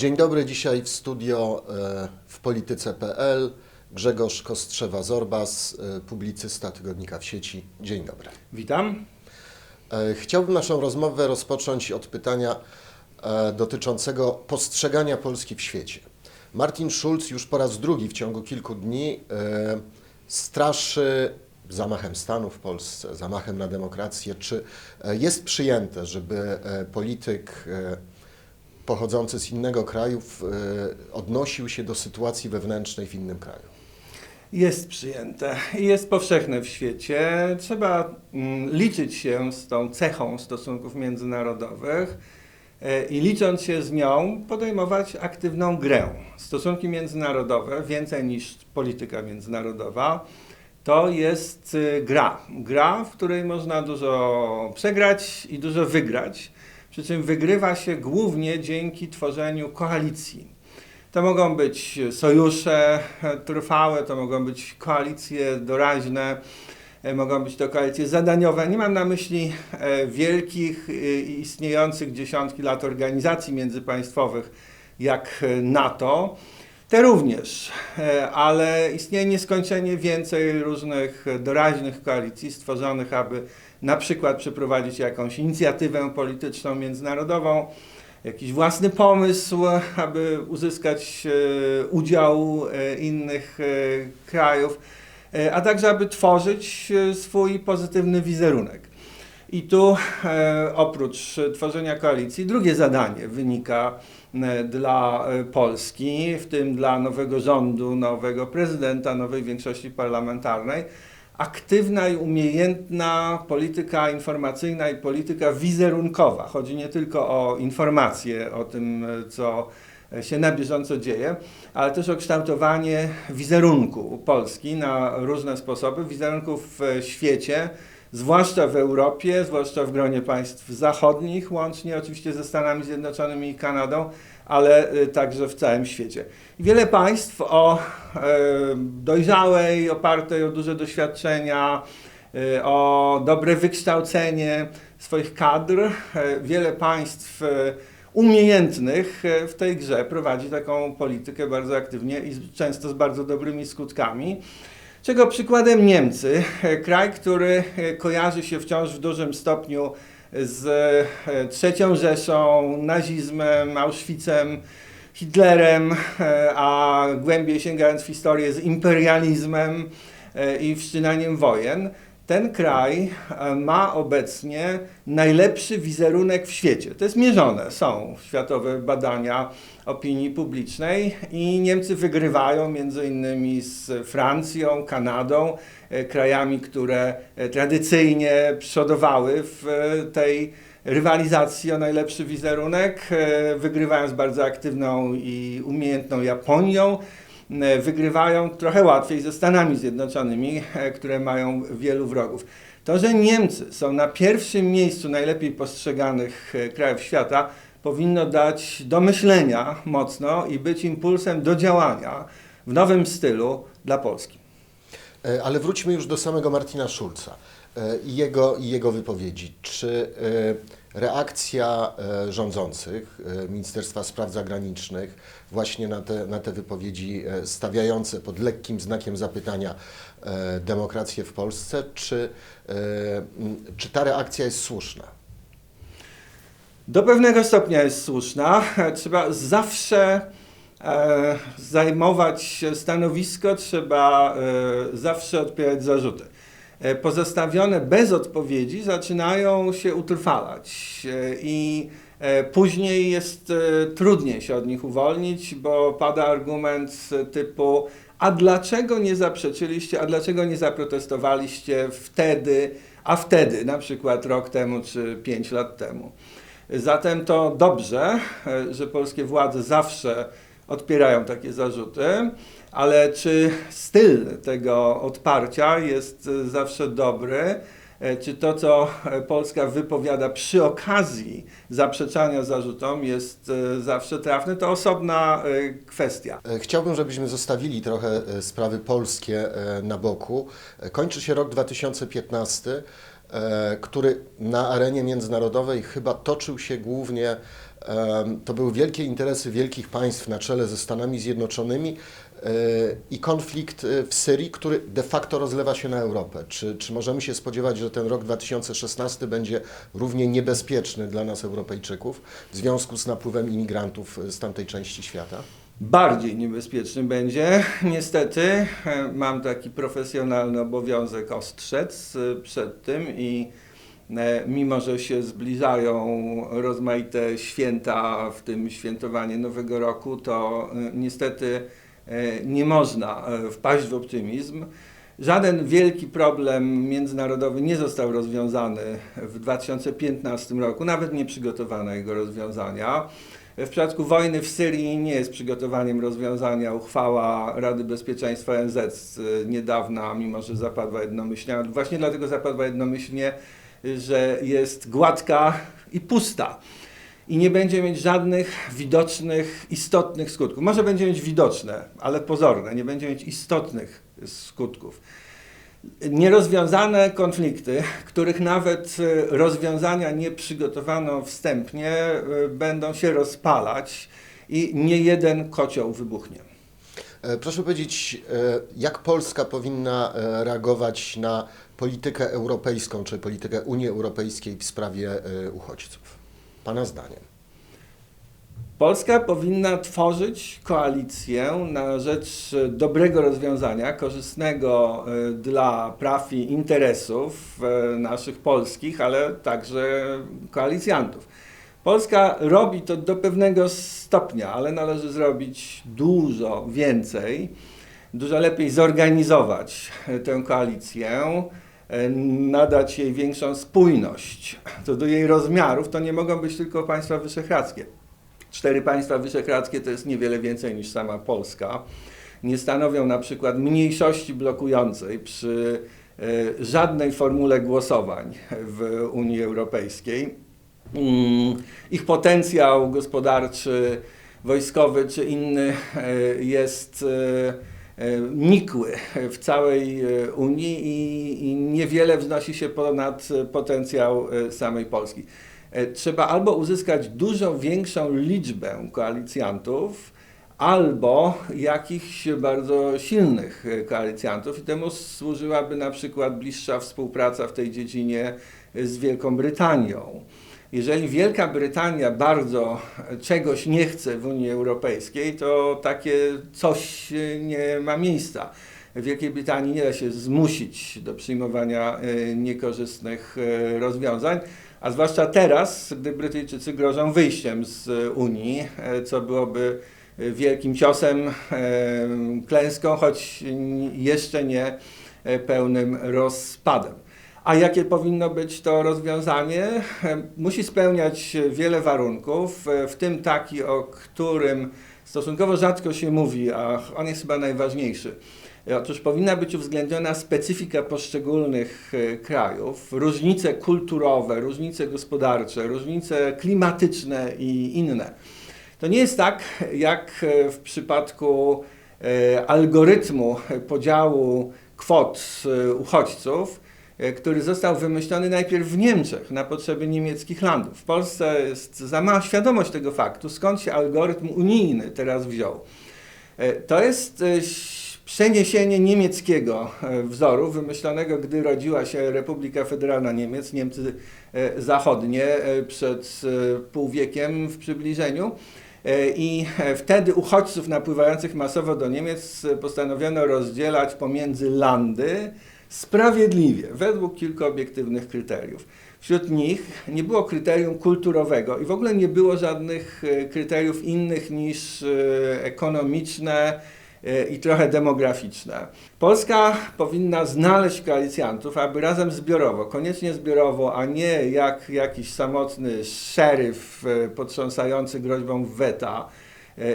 Dzień dobry, dzisiaj w studio e, w polityce.pl Grzegorz Kostrzewa-Zorbas, e, publicysta tygodnika w sieci. Dzień dobry. Witam. E, Chciałbym naszą rozmowę rozpocząć od pytania dotyczącego postrzegania Polski w świecie. Martin Schulz już po raz drugi w ciągu kilku dni straszy zamachem stanu w Polsce, zamachem na demokrację. Czy jest przyjęte, żeby polityk pochodzący z innego kraju w- e, odnosił się do sytuacji wewnętrznej w innym kraju? Jest przyjęte i jest powszechne w świecie. Trzeba mm, liczyć się z tą cechą stosunków międzynarodowych e, i licząc się z nią, podejmować aktywną grę. Stosunki międzynarodowe, więcej niż polityka międzynarodowa, to jest y, gra. Gra, w której można dużo przegrać i dużo wygrać. Przy czym wygrywa się głównie dzięki tworzeniu koalicji. To mogą być sojusze trwałe, to mogą być koalicje doraźne, e, mogą być to koalicje zadaniowe. Nie mam na myśli e, wielkich e, istniejących dziesiątki lat organizacji międzypaństwowych jak NATO. Te również, e, ale istnieje nieskończenie więcej różnych doraźnych koalicji stworzonych, aby na przykład przeprowadzić jakąś inicjatywę polityczną międzynarodową, jakiś własny pomysł, aby uzyskać e, udział e, innych krajów, a także aby tworzyć swój pozytywny wizerunek. I tu oprócz tworzenia koalicji, drugie zadanie wynika dla e, Polski, w tym dla nowego rządu, nowego prezydenta, nowej większości parlamentarnej, aktywna i umiejętna polityka informacyjna i polityka wizerunkowa. Chodzi nie tylko o informacje o tym, e, co się na bieżąco dzieje, ale też o kształtowanie wizerunku Polski na różne sposoby, wizerunku w e, świecie, zwłaszcza w Europie, zwłaszcza w gronie państw zachodnich, łącznie oczywiście ze Stanami Zjednoczonymi i Kanadą, ale y, także w całym świecie. Wiele państw o e, dojrzałej, opartej o duże doświadczenia, y, o dobre wykształcenie swoich kadr, e, wiele państw e, umiejętnych w tej grze prowadzi taką politykę bardzo aktywnie i często z bardzo dobrymi skutkami. Czego przykładem Niemcy, kraj, który e, kojarzy się wciąż w dużym stopniu z e, trzecią Rzeszą, nazizmem, Auschwitzem, Hitlerem, e, a głębiej sięgając w historię z imperializmem i wszczynaniem wojen. Ten kraj e, ma obecnie najlepszy wizerunek w świecie. To jest mierzone, są światowe badania opinii publicznej i Niemcy wygrywają między innymi z Francją, Kanadą, e, krajami, które e, tradycyjnie przodowały w tej rywalizacji o najlepszy wizerunek, wygrywają z bardzo aktywną i umiejętną Japonią, wygrywają trochę łatwiej ze Stanami Zjednoczonymi, e, które mają wielu wrogów. To, że Niemcy są na pierwszym miejscu najlepiej postrzeganych e, krajów świata, powinno dać do myślenia mocno i być impulsem do działania w nowym stylu dla Polski. E, Ale wróćmy już do samego Martina Schulza e, i jego, i jego wypowiedzi. Czy e, reakcja e, rządzących, e, Ministerstwa Spraw Zagranicznych właśnie na te, na te wypowiedzi e, stawiające pod lekkim znakiem zapytania demokrację w Polsce, czy, czy ta reakcja jest słuszna? Do pewnego stopnia jest słuszna. Trzeba zawsze zajmować stanowisko, trzeba zawsze odpierać zarzuty. E, pozostawione bez odpowiedzi zaczynają się utrwalać e, i e, później jest trudniej się od nich uwolnić, bo pada argument typu a dlaczego nie zaprzeczyliście, a dlaczego nie zaprotestowaliście wtedy, a wtedy, na przykład rok temu czy pięć lat temu. Zatem to dobrze, że polskie władze zawsze odpierają takie zarzuty, ale czy styl tego odparcia jest e, zawsze dobry? E, Czy to, co e, Polska wypowiada przy okazji zaprzeczania zarzutom jest zawsze trafne, to osobna kwestia. Chciałbym, żebyśmy zostawili trochę sprawy polskie na boku. Kończy się rok 2015. e, który na arenie międzynarodowej chyba toczył się głównie, to były wielkie interesy wielkich państw na czele ze Stanami Zjednoczonymi i konflikt e, w Syrii, który de facto rozlewa się na Europę. Czy, czy możemy się spodziewać, że ten rok 2016 będzie równie niebezpieczny dla nas, Europejczyków, w związku z napływem imigrantów z tamtej części świata? Bardziej niebezpieczny będzie. Niestety e, mam taki profesjonalny obowiązek ostrzec e, przed tym i e, mimo, że się zbliżają rozmaite święta, w tym świętowanie Nowego Roku, to niestety nie można e, wpaść w optymizm. Żaden wielki problem międzynarodowy nie został rozwiązany w 2015 roku, nawet nie przygotowano jego rozwiązania. W przypadku wojny w Syrii nie jest przygotowaniem rozwiązania uchwała Rady Bezpieczeństwa ONZ niedawna, mimo że zapadła jednomyślnie. Właśnie dlatego zapadła jednomyślnie, że jest gładka i pusta i nie będzie mieć żadnych widocznych, istotnych skutków. Może będzie mieć widoczne, ale pozorne, nie będzie mieć istotnych skutków. Nierozwiązane konflikty, których nawet e, rozwiązania nie przygotowano wstępnie, e, będą się rozpalać i nie jeden kocioł wybuchnie. E, Proszę powiedzieć, e, jak Polska powinna e, reagować na politykę europejską, czy politykę Unii Europejskiej w sprawie uchodźców? Pana zdaniem. Polska powinna tworzyć koalicję na rzecz dobrego rozwiązania, korzystnego e, dla praw i interesów e, naszych polskich, ale także koalicjantów. Polska robi to do pewnego stopnia, ale należy zrobić dużo więcej, dużo lepiej zorganizować tę koalicję, nadać jej większą spójność. Co do jej rozmiarów, to nie mogą być tylko państwa wyszehradzkie. Cztery państwa wyszehradzkie to jest niewiele więcej niż sama Polska. Nie stanowią na przykład mniejszości blokującej przy e, żadnej formule głosowań w Unii Europejskiej. Mm, Ich potencjał gospodarczy, wojskowy czy inny e, jest e, e, nikły w całej e, Unii i, niewiele wznosi się ponad e, potencjał e, samej Polski. E, Trzeba albo uzyskać dużo większą liczbę koalicjantów, albo jakichś bardzo silnych e, koalicjantów i temu służyłaby na przykład bliższa współpraca w tej dziedzinie e, z Wielką Brytanią. Jeżeli Wielka Brytania bardzo czegoś nie chce w Unii Europejskiej, to takie coś nie ma miejsca. W Wielkiej Brytanii nie da się zmusić do przyjmowania e, niekorzystnych e, rozwiązań, a zwłaszcza teraz, gdy Brytyjczycy grożą wyjściem z Unii, e, co byłoby wielkim ciosem, klęską, choć jeszcze nie pełnym rozpadem. A jakie powinno być to rozwiązanie? E, Musi spełniać wiele warunków, e, w tym taki, o którym stosunkowo rzadko się mówi, a on jest chyba najważniejszy. E, Otóż powinna być uwzględniona specyfika poszczególnych krajów, różnice kulturowe, różnice gospodarcze, różnice klimatyczne i inne. To nie jest tak, jak w przypadku algorytmu podziału kwot uchodźców, który został wymyślony najpierw w Niemczech na potrzeby niemieckich landów. W Polsce jest za mała świadomość tego faktu, skąd się algorytm unijny teraz wziął. E, To jest e, przeniesienie niemieckiego e, wzoru, wymyślonego, gdy rodziła się Republika Federalna Niemiec, Niemcy e, zachodnie e, przed e, pół wiekiem w przybliżeniu. E, I e, wtedy uchodźców napływających masowo do Niemiec e, postanowiono rozdzielać pomiędzy landy sprawiedliwie, według kilku obiektywnych kryteriów. Wśród nich nie było kryterium kulturowego i w ogóle nie było żadnych e, kryteriów innych niż e, ekonomiczne e, i trochę demograficzne. Polska powinna znaleźć koalicjantów, aby razem zbiorowo, koniecznie zbiorowo, a nie jak jakiś samotny szeryf potrząsający groźbą weta,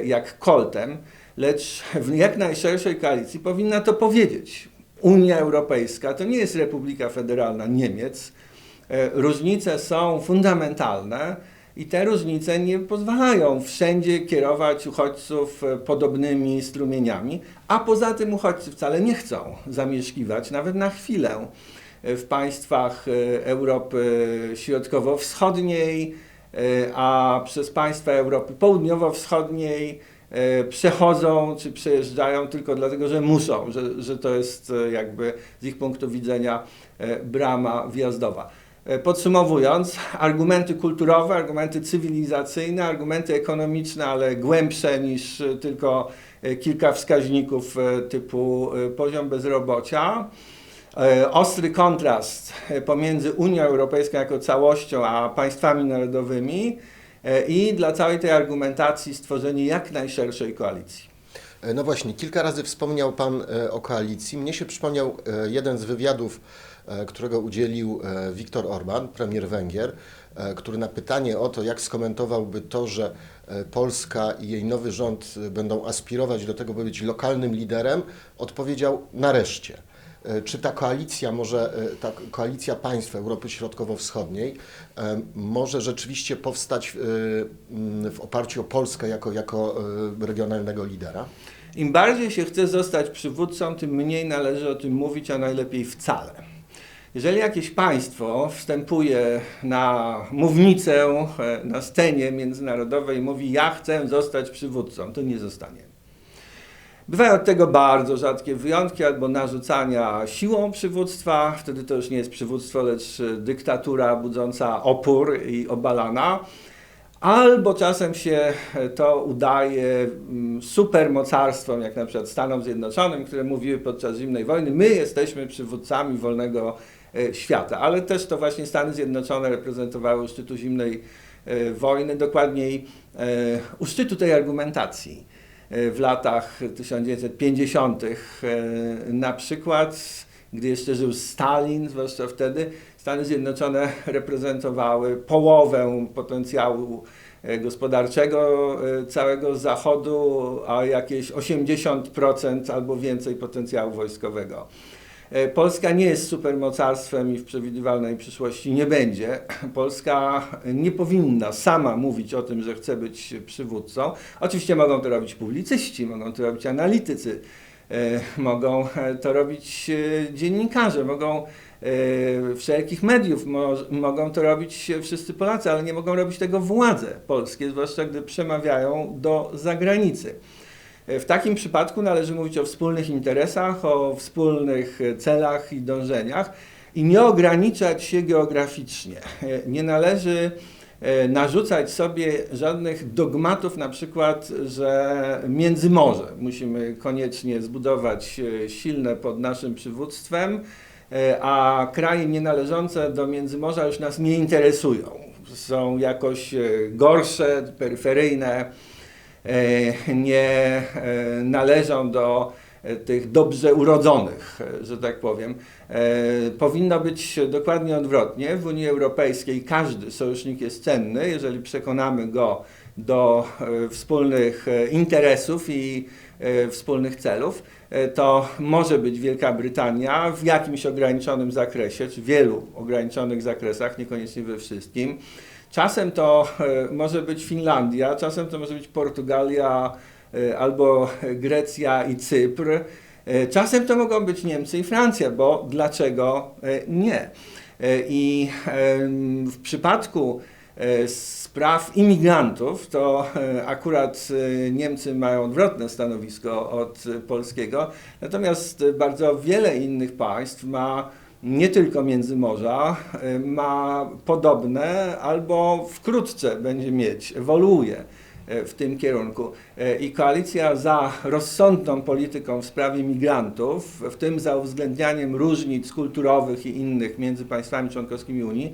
jak koltem, lecz w jak najszerszej koalicji powinna to powiedzieć. Unia Europejska to nie jest Republika Federalna Niemiec. E, Różnice są fundamentalne i te różnice nie pozwalają wszędzie kierować uchodźców e, podobnymi strumieniami, a poza tym uchodźcy wcale nie chcą zamieszkiwać nawet na chwilę e, w państwach Europy Środkowo-Wschodniej, a przez państwa Europy Południowo-Wschodniej przechodzą czy przejeżdżają tylko dlatego, że muszą, że, że to jest e, jakby z ich punktu widzenia e, brama wjazdowa. E, Podsumowując, argumenty kulturowe, argumenty cywilizacyjne, argumenty ekonomiczne, ale głębsze niż e, tylko e, kilka wskaźników e, typu e, poziom bezrobocia. E, Ostry kontrast e, pomiędzy Unią Europejską jako całością a państwami narodowymi e, i dla całej tej argumentacji stworzenie jak najszerszej koalicji. E, No właśnie, kilka razy wspomniał Pan e, o koalicji. Mnie się przypomniał e, jeden z wywiadów, e, którego udzielił e, Viktor Orban, premier Węgier, e, który na pytanie o to, jak skomentowałby to, że e, Polska i jej nowy rząd e, będą aspirować do tego, by być lokalnym liderem, odpowiedział nareszcie. E, Czy ta koalicja może, e, ta koalicja państw Europy Środkowo-Wschodniej może rzeczywiście powstać w, e, w oparciu o Polskę jako, jako regionalnego lidera? Im bardziej się chce zostać przywódcą, tym mniej należy o tym mówić, a najlepiej wcale. Jeżeli jakieś państwo wstępuje na mównicę, na scenie międzynarodowej i mówi: Ja chcę zostać przywódcą, to nie zostanie. Bywają od tego bardzo rzadkie wyjątki, albo narzucania siłą przywództwa, wtedy to już nie jest przywództwo, lecz e, dyktatura budząca opór i obalana. Albo czasem się e, to udaje mm, supermocarstwom, jak na przykład Stanom Zjednoczonym, które mówiły podczas zimnej wojny, my jesteśmy przywódcami wolnego e, świata. Ale też to właśnie Stany Zjednoczone reprezentowały szczytu zimnej wojny, dokładniej u szczytu tej argumentacji w latach 1950. e, Na przykład, gdy jeszcze żył Stalin, zwłaszcza wtedy, Stany Zjednoczone reprezentowały połowę potencjału e, gospodarczego e, całego Zachodu, a jakieś 80% albo więcej potencjału wojskowego. E, Polska nie jest supermocarstwem i w przewidywalnej przyszłości nie będzie. Polska nie powinna sama mówić o tym, że chce być przywódcą. Oczywiście mogą to robić publicyści, mogą to robić analitycy, e, mogą e, to robić dziennikarze, mogą wszelkich mediów, mo, mogą to robić wszyscy Polacy, ale nie mogą robić tego władze polskie, zwłaszcza gdy przemawiają do zagranicy. E, W takim przypadku należy mówić o wspólnych interesach, o wspólnych e, celach i dążeniach i nie ograniczać się geograficznie. E, Nie należy narzucać sobie żadnych dogmatów, na przykład, że Międzymorze musimy koniecznie zbudować silne pod naszym przywództwem, a kraje nienależące do Międzymorza już nas nie interesują. Są jakoś gorsze, peryferyjne, nie e, należą do e, tych dobrze urodzonych, e, że tak powiem. E, Powinno być dokładnie odwrotnie. W Unii Europejskiej każdy sojusznik jest cenny, jeżeli przekonamy go do e, wspólnych e, interesów i e, wspólnych celów. E, To może być Wielka Brytania w jakimś ograniczonym zakresie, czy wielu ograniczonych zakresach, niekoniecznie we wszystkim. Czasem to e, może być Finlandia, czasem to może być Portugalia e, albo Grecja i Cypr. E, Czasem to mogą być Niemcy i Francja, bo dlaczego nie? I w przypadku spraw imigrantów, to akurat Niemcy mają odwrotne stanowisko od polskiego, natomiast bardzo wiele innych państw ma nie tylko Międzymorza, e, ma podobne albo wkrótce będzie mieć, ewoluuje e, w tym kierunku. E, I koalicja za rozsądną polityką w sprawie migrantów, w tym za uwzględnianiem różnic kulturowych i innych między państwami członkowskimi Unii,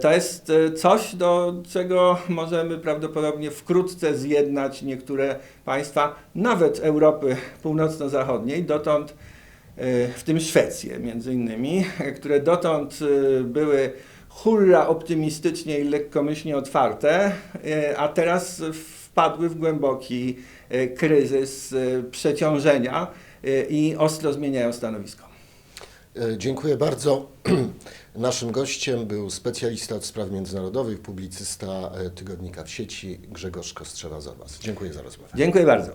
to jest coś, do czego możemy prawdopodobnie wkrótce zjednać niektóre państwa, nawet Europy Północno-Zachodniej, dotąd w tym Szwecję między innymi, które dotąd e, były hurra optymistycznie i lekkomyślnie otwarte, e, a teraz wpadły w głęboki e, kryzys przeciążenia i ostro zmieniają stanowisko. E, Dziękuję bardzo. Naszym gościem był specjalista od spraw międzynarodowych, publicysta e, tygodnika w sieci Grzegorz Kostrzewa-Zobas. Dziękuję za rozmowę. Dziękuję bardzo.